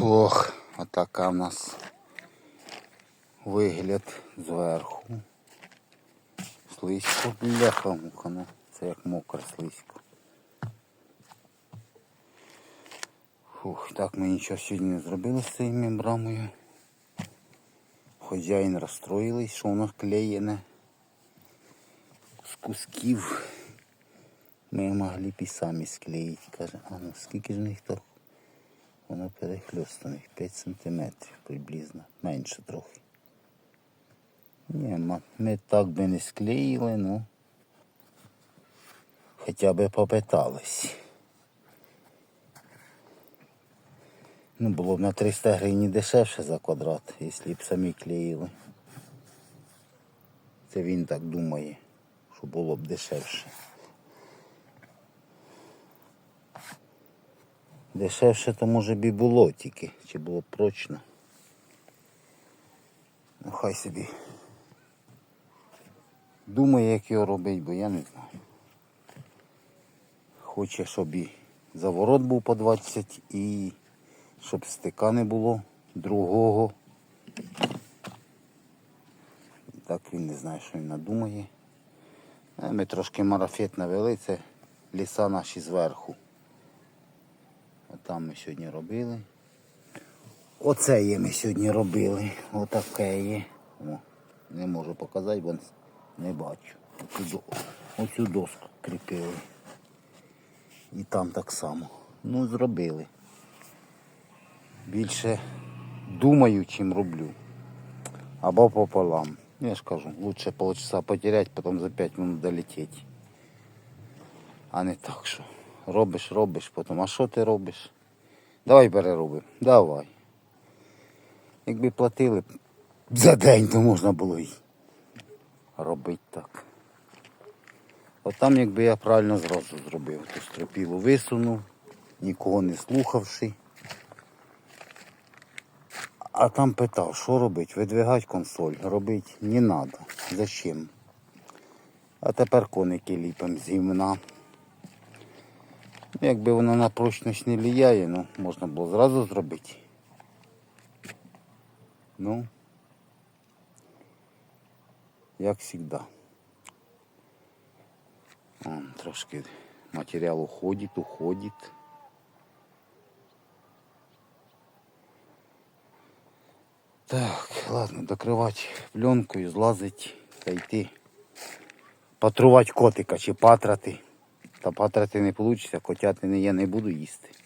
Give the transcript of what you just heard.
Ох, отака в нас вигляд зверху. Слизько, бляха муха, ну це як мокре слизько. Фух, так ми нічого сьогодні не зробили з цією мембрамою. Хазяїн розстроїлись, що воно клеєне з кусків. Ми могли б і самі склеїти. Каже, а ну скільки ж них то? Воно перехльостаних 5 сантиметрів приблизно, менше трохи. Ні, ми так би не склеїли, ну хоча б попитались. Ну, було б на 300 гривень дешевше за квадрат, якщо б самі клеїли. Це він так думає, що було б дешевше. Дешевше то може б і було тільки, чи було прочно. Ну хай собі. Думає, як його робити, бо я не знаю. Хоче, щоб і заворот був по 20 і щоб стика не було другого. Так він не знає, що він надумає. Е, Ми трошки марафет навели, це ліса наші зверху. Отам ми сьогодні робили. Оце є ми сьогодні робили. Отаке є. О, не можу показати, бо не бачу. Оцю, оцю доску кріпили. І там так само. Ну, зробили. Більше думаю, чим роблю. Або пополам. Я ж кажу, лучше полчаса потерять, потім за 5 минут долететь. А не так, що робиш, робиш, потім, а що ти робиш? Давай переробимо. Давай. Якби платили за день, то можна було й робити так. От там, якби я правильно зразу зробив, то стропілу висунув, нікого не слухавши. А там питав, що робити? Видвигати консоль, робити не треба. Зачем? А тепер коники ліпимо з гімна. Якби воно на прочність не впливає, ну, можна було зразу зробити. Ну, як завжди. Вон, трошки матеріал уходить, уходить. Так, ладно, докривати пленкою, злазить та йти. Патрувати котика чи патрати. Та патрати не вийде, котятини я не буду їсти.